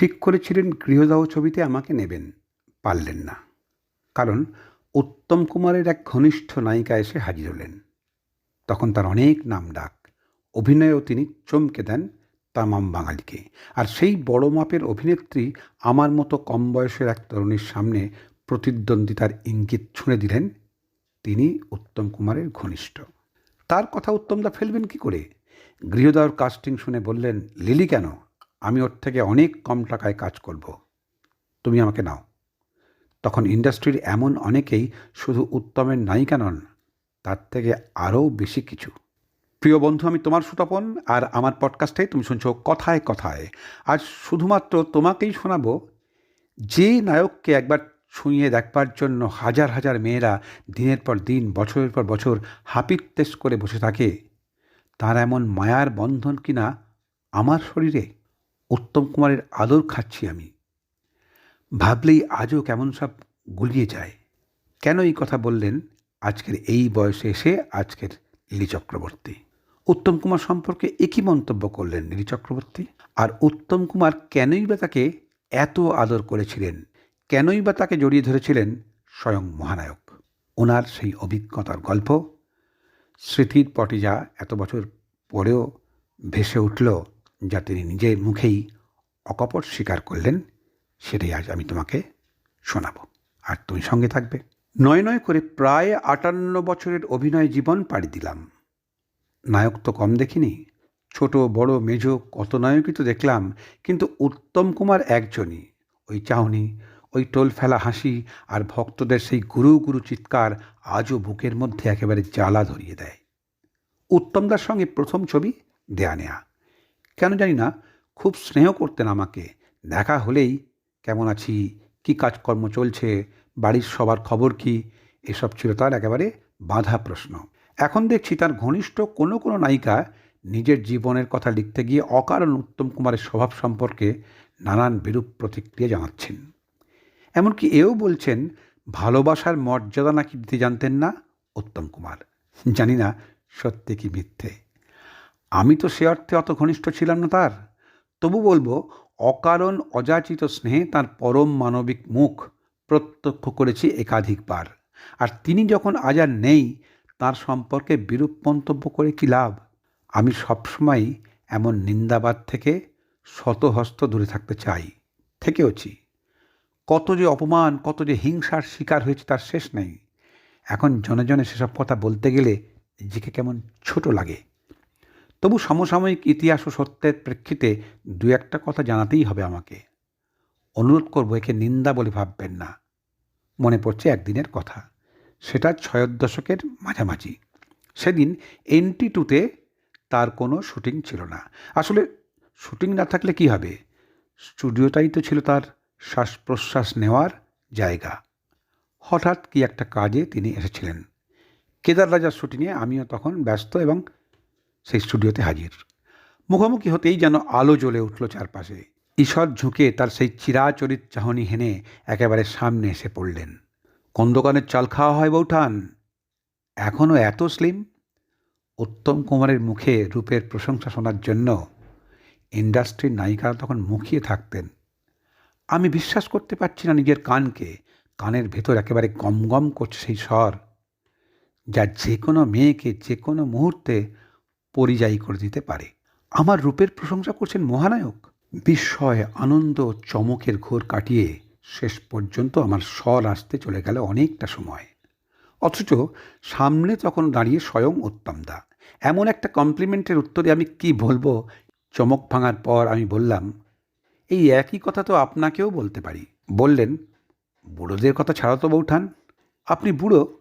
ঠিক করেছিলেন গৃহদাহ ছবিতে আমাকে নেবেন, পারলেন না। কারণ উত্তম কুমারের এক ঘনিষ্ঠ নায়িকা এসে হাজির হলেন। তখন তার অনেক নাম ডাক, অভিনয়েও তিনি চমকে দেন তামাম বাঙালিকে। আর সেই বড় মাপের অভিনেত্রী আমার মতো কম বয়সের এক তরুণীর সামনে প্রতিদ্বন্দ্বিতার ইঙ্গিত ছুঁড়ে দিলেন, তিনি উত্তম কুমারের ঘনিষ্ঠ। তার কথা উত্তমদা ফেলবেন কি করে? গৃহদার কাস্টিং শুনে বললেন, লিলি কেন? আমি ওর থেকে অনেক কম টাকায় কাজ করব। তুমি আমাকে নাও। তখন ইন্ডাস্ট্রির এমন অনেকেই শুধু উত্তমের নায়িকা নন, তার থেকে আরও বেশি কিছু। প্রিয় বন্ধু, আমি তোমার সুতপন আর আমার পডকাস্টে তুমি শুনছো কথায় কথায়। আজ শুধুমাত্র তোমাকেই শোনাবো, যে নায়ককে একবার ছুঁয়ে দেখবার জন্য হাজার হাজার মেয়েরা দিনের পর দিন, বছরের পর বছর হাপিত্তেস করে বসে থাকে, তার এমন মায়ার বন্ধন কিনা আমার শরীরে? উত্তম কুমারের আদর খাচ্ছি আমি। ভাবলেই আজও কেমন সব গুলিয়ে যায়। কেন এই কথা বললেন আজকের এই বয়সে এসে আজকের লিলি চক্রবর্তী? উত্তম কুমার সম্পর্কে একই মন্তব্য করলেন লিলি চক্রবর্তী? আর উত্তম কুমার কেনই বা তাকে এত আদর করেছিলেন? কেনই বা তাকে জড়িয়ে ধরেছিলেন স্বয়ং মহানায়ক? ওনার সেই অভিজ্ঞতার গল্প স্মৃতির পটিজা এত বছর পরেও ভেসে উঠল যা তিনি নিজের মুখেই অকপট স্বীকার করলেন, সেটাই আজ আমি তোমাকে শোনাবো। আর তুমি সঙ্গে থাকবে। নয় নয় করে প্রায় আটান্ন বছরের অভিনয় জীবন পাড়ি দিলাম। নায়ক তো কম দেখিনি। ছোট, বড়, মেজ, কত নায়কই তো দেখলাম, কিন্তু উত্তম কুমার একজনই। ওই চাহনি, ওই টোল ফেলা হাসি আর ভক্তদের সেই গুরু গুরু চিৎকার আজও বুকের মধ্যে একেবারে জ্বালা ধরিয়ে দেয়। উত্তমদার সঙ্গে প্রথম ছবি দেয়া নেয়া। কেন জানি না, খুব স্নেহ করতেন আমাকে। দেখা হলেই, কেমন আছি? কি কাজকর্ম চলছে? বাড়ির সবার খবর কি? এসব ছিল তার একেবারে বাধা প্রশ্ন। এখন দেখছি তার ঘনিষ্ঠ কোনো কোনো নায়িকা নিজের জীবনের কথা লিখতে গিয়ে অকারণ উত্তম কুমারের স্বভাব সম্পর্কে নানান বিরূপ প্রতিক্রিয়া জানাচ্ছেন। এমনকি এও বলছেন, ভালোবাসার মর্যাদা নাকি দিতে জানতেন না উত্তম কুমার? জানি না সত্যি কি মিথ্যে। আমি তো সে অর্থে অত ঘনিষ্ঠ ছিলাম না তার। তবু বলব, অকারণ অযাচিত স্নেহে তার পরম মানবিক মুখ প্রত্যক্ষ করেছি একাধিকবার। আর তিনি যখন আজ আর নেই, তার সম্পর্কে বিরূপ মন্তব্য করে কি লাভ? আমি সবসময় এমন নিন্দাবাদ থেকে শতহস্ত দূরে থাকতে চাই, থেকেওছি। কত যে অপমান, কত যে হিংসার শিকার হয়েছে তার শেষ নেই। এখন জনে জনে সেসব কথা বলতে গেলে নিজেকে কেমন ছোট লাগে। তবু সমসাময়িক ইতিহাস ও সত্যের প্রেক্ষিতে দু একটা কথা জানাতেই হবে আমাকে। অনুরোধ করব একে নিন্দা বলে ভাববেন না। মনে পড়ছে একদিনের কথা। সেটা ছয়ের দশকের মাঝামাঝি। সেদিন এনটি টুতে তার কোনো শুটিং ছিল না। আসলে শুটিং না থাকলে কি হবে? স্টুডিওটাই তো ছিল তার শ্বাস প্রশ্বাস নেওয়ার জায়গা। হঠাৎ কি একটা কাজে তিনি এসেছিলেন। কেদার রাজার শুটিংয়ে আমিও তখন ব্যস্ত এবং সেই স্টুডিওতে হাজির। মুখোমুখি হতেই যেন আলো জ্বলে উঠল চারপাশে। ঈশ্বর ঝুঁকে তার সেই চিরাচরিত চাহনি হেনে একেবারে সামনে এসে পড়লেন। কোন দোকানের চাল খাওয়া হয় বৌঠান? এখনও এত স্লিম? উত্তম কুমারের মুখে রূপের প্রশংসা শোনার জন্য ইন্ডাস্ট্রির নায়িকারা তখন মুখিয়ে থাকতেন। আমি বিশ্বাস করতে পারছি না নিজের কানকে। কানের ভেতর একেবারে গম গম করছে সেই স্বর। যা যে কোনো মেয়েকে যে কোনো মুহূর্তে পরিযায়ী করে দিতে পারে। আমার রূপের প্রশংসা করছেন মহানায়ক। বিস্ময়, আনন্দ, চমকের ঘোর কাটিয়ে শেষ পর্যন্ত আমার স্বর আসতে চলে গেল অনেকটা সময়। অথচ সামনে তখন দাঁড়িয়ে স্বয়ং উত্তমদা। এমন একটা কমপ্লিমেন্টের উত্তরে আমি কি বলব? চমক ভাঙার পর আমি বললাম, এই একই কথা তো আপনাকেও বলতে পারি। বললেন, বুড়োদের কথা ছাড়া তো বৌঠান আপনি বুড়ো?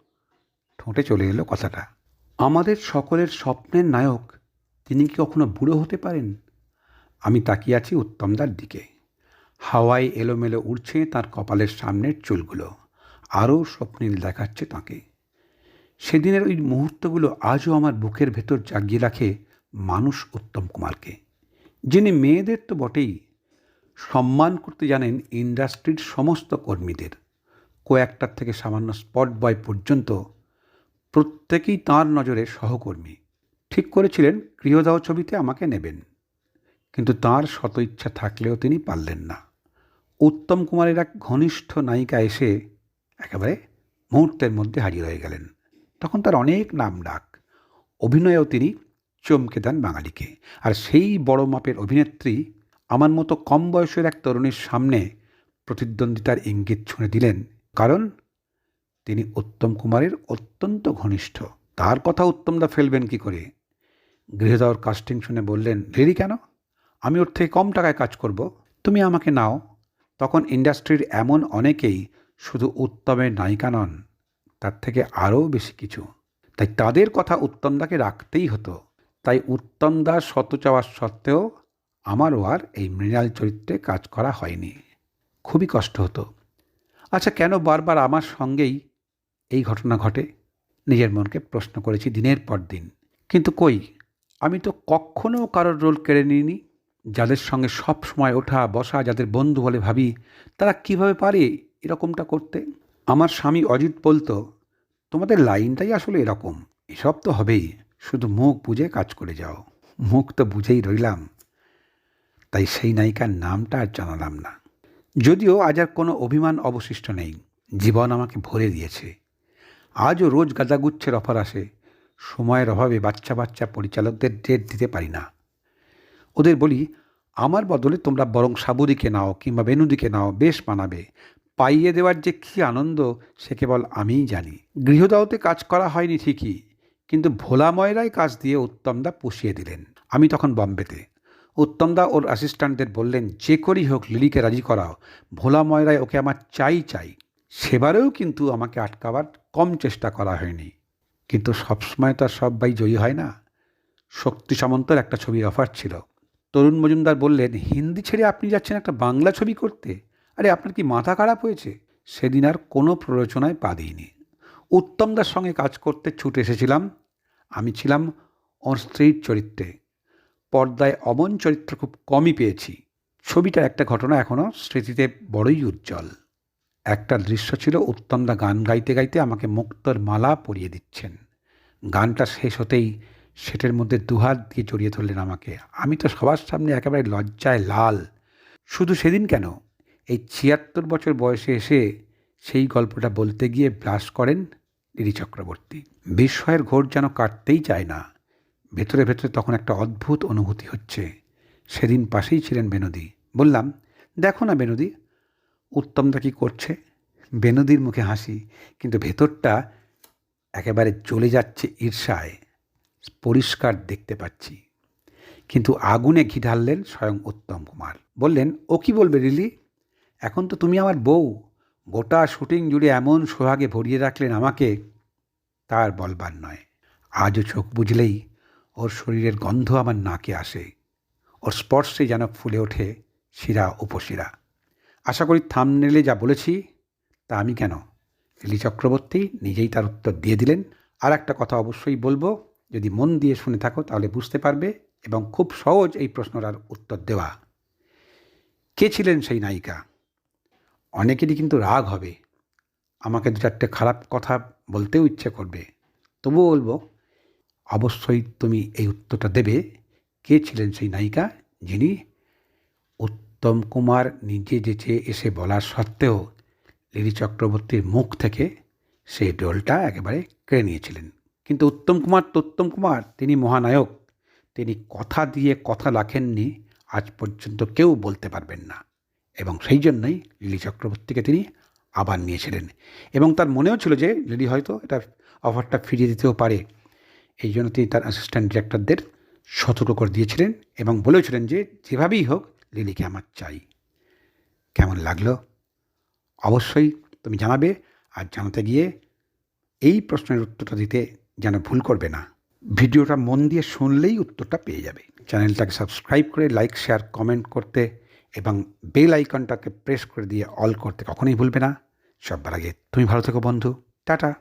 ঠোঁটে চলে এলো কথাটা। আমাদের সকলের স্বপ্নের নায়ক, তিনি কি কখনো বুড়ো হতে পারেন? আমি তাকিয়ে আছি উত্তমদার দিকে। হাওয়ায় এলোমেলো উড়ছে তার কপালের সামনের চুলগুলো। আরও স্বপ্নীল দেখাচ্ছে তাকে। সেদিনের ওই মুহূর্তগুলো আজও আমার বুকের ভেতর জাগিয়ে রাখে মানুষ উত্তম কুমারকে। যিনি মেয়েদের তো বটেই। সম্মান করতে জানেন ইন্ডাস্ট্রির সমস্ত কর্মীদের। কয়েকটার থেকে সামান্য স্পট বয় পর্যন্ত প্রত্যেকেই তাঁর নজরে সহকর্মী। ঠিক করেছিলেন গৃহদাহ ছবিতে আমাকে নেবেন। কিন্তু তার শত ইচ্ছা থাকলেও তিনি পারলেন না। উত্তম কুমারের এক ঘনিষ্ঠ নায়িকা এসে একেবারে মুহূর্তের মধ্যে হাজির হয়ে গেলেন। তখন তার অনেক নাম ডাক। অভিনয়েও তিনি চমকে দেন বাঙালিকে। আর সেই বড় মাপের অভিনেত্রী আমার মতো কম বয়সের এক তরুণীর সামনে প্রতিদ্বন্দ্বিতার ইঙ্গিত ছুঁড়ে দিলেন। কারণ তিনি উত্তম কুমারের অত্যন্ত ঘনিষ্ঠ। তার কথা উত্তমদা ফেলবেন কি করে? গৃহদাওর কাস্টিং শুনে বললেন রেডি কেন? আমি ওর থেকে কম টাকায় কাজ করব। তুমি আমাকে নাও। তখন ইন্ডাস্ট্রির এমন অনেকেই শুধু উত্তমের নায়িকা নন, তার থেকে আরও বেশি কিছু। তাই তাদের কথা উত্তমদাকে রাখতেই হতো। তাই উত্তমদা শত চাওয়ার সত্ত্বেও আমারও আর এই মৃণাল চরিত্রে কাজ করা হয়নি। খুবই কষ্ট হতো। আচ্ছা কেন বারবার আমার সঙ্গেই এই ঘটনা ঘটে, নিজের মনকে প্রশ্ন করেছি দিনের পর দিন। কিন্তু কই? আমি তো কখনও কারোর রোল কেড়ে নিইনি। যাদের সঙ্গে সব সময় ওঠা, বসা, যাদের বন্ধু বলে ভাবি, তারা কীভাবে পারে এরকমটা করতে? আমার স্বামী অজিত বলতো, তোমাদের লাইনটাই আসলে এরকম, এসব তো হবেই, শুধু মুখ বুঝে কাজ করে যাও। মুখ তো বুঝেই রইলাম। তাই সেই নায়িকার নামটা আর জানালাম না। যদিও আজ আর কোনো অভিমান অবশিষ্ট নেই, জীবন আমাকে ভরে দিয়েছে। আজও রোজ গাঁজাগুচ্ছের অফার আসে। সময়ের অভাবে বাচ্চা বাচ্চা পরিচালকদের ডেট দিতে পারি না। ওদের বলি, আমার বদলে তোমরা বরং সাবুদিকে নাও কিংবা বেনুদিকে নাও, বেশ মানাবে। পাইয়ে দেওয়ার যে কী আনন্দ, সে কেবল আমিই জানি। গৃহদাওতে কাজ করা হয়নি ঠিকই, কিন্তু ভোলা ময়রাই কাজ দিয়ে উত্তমদা পুষিয়ে দিলেন। আমি তখন বম্বেতে। উত্তমদা ওর অ্যাসিস্ট্যান্টদের বললেন, যে করেই হোক লিলিকে রাজি করাও। ভোলা ময়রায় ওকে আমার চাই চাই। সেবারেও কিন্তু আমাকে আটকাবার কম চেষ্টা করা হয়নি। কিন্তু সবসময় তো আর সবাই জয়ী হয় না। শক্তি সামন্তর একটা ছবির অফার ছিল। তরুণ মজুমদার বললেন, হিন্দি ছেড়ে আপনি যাচ্ছেন একটা বাংলা ছবি করতে? আরে, আপনার কি মাথা খারাপ হয়েছে? সেদিন আর কোনো প্ররোচনায় পা দিইনি। উত্তমদার সঙ্গে কাজ করতে ছুটে এসেছিলাম। আমি ছিলাম ওর স্ত্রীর চরিত্রে। পর্দায় অমন চরিত্র খুব কমই পেয়েছি। ছবিটার একটা ঘটনা এখনও স্মৃতিতে বড়ই উজ্জ্বল। একটা দৃশ্য ছিল, উত্তমদা গান গাইতে গাইতে আমাকে মুক্তর মালা পরিয়ে দিচ্ছেন। গানটা শেষ হতেই সেটের মধ্যে দুহাত দিয়ে জড়িয়ে ধরলেন আমাকে। আমি তো সবার সামনে একেবারে লজ্জায় লাল। শুধু সেদিন কেন? এই ছিয়াত্তর বছর বয়সে এসে সেই গল্পটা বলতে গিয়ে ব্লাস করেন দিদি চক্রবর্তী। বিস্ময়ের ঘোর যেন কাটতেই চায় না। ভেতরে ভেতরে তখন একটা অদ্ভুত অনুভূতি হচ্ছে। সেদিন পাশেই ছিলেন বেনদী। বললাম, দেখো না বেনদী উত্তমদা কী করছে? বেনদীর মুখে হাসি, কিন্তু ভেতরটা একেবারে চলে যাচ্ছে ঈর্ষায়। পরিষ্কার দেখতে পাচ্ছি। কিন্তু আগুনে ঘি ঢাললেন স্বয়ং উত্তম কুমার। বললেন, ও কি বলবে রিলি? এখন তো তুমি আমার বউ। গোটা শুটিং জুড়ে এমন সোহাগে ভরিয়ে রাখলেন আমাকে, তার বলবার নয়। আজও চোখ বুঝলেই ওর শরীরের গন্ধ আমার নাকে আসে। ওর স্পর্শে যেন ফুলে ওঠে শিরা উপশিরা। আশা করি থামনেলে যা বলেছি, তা আমি কেন? লিলি চক্রবর্তী নিজেই তার উত্তর দিয়ে দিলেন। আর একটা কথা অবশ্যই বলব, যদি মন দিয়ে শুনে থাকো তাহলে বুঝতে পারবে এবং খুব সহজ এই প্রশ্নটার উত্তর দেওয়া। কে ছিলেন সেই নায়িকা? অনেকেরই কিন্তু রাগ হবে। আমাকে দু চারটে খারাপ কথা বলতেও ইচ্ছে করবে। তবুও বলব, অবশ্যই তুমি এই উত্তরটা দেবে, কে ছিলেন সেই নায়িকা যিনি উত্তম কুমার নিজে যেচে এসে বলার সত্ত্বেও লিলি চক্রবর্তীর মুখ থেকে সেই ডোলটা একেবারে কেড়ে নিয়েছিলেন। কিন্তু উত্তম কুমার তো উত্তম কুমার, তিনি মহানায়ক। তিনি কথা দিয়ে কথা রাখেননি, আজ পর্যন্ত কেউ বলতে পারবেন না। এবং সেই জন্যই লিলি চক্রবর্তীকে তিনি আবার নিয়েছিলেন। এবং তার মনেও ছিল যে লিলি হয়তো এটা অফারটা ফিরিয়ে দিতেও পারে। এই জন্য তিনি তার অ্যাসিস্ট্যান্ট ডিরেক্টরদের সতর্ক করে দিয়েছিলেন এবং বলেছিলেন যে যেভাবেই হোক লিলিকে আমার চাই। কেমন লাগল? অবশ্যই তুমি জানাবে আর জানাতে গিয়ে এই প্রশ্নের উত্তরটা দিতে যেন ভুল করবে না। ভিডিওটা মন দিয়ে শুনলেই উত্তরটা পেয়ে যাবে। চ্যানেলটাকে সাবস্ক্রাইব করে লাইক, শেয়ার, কমেন্ট করতে এবং বেল আইকনটাকে প্রেস করে দিয়ে অল করতে কখনোই ভুলবে না। সববার আগে তুমি ভালো থেকো বন্ধু। টাটা।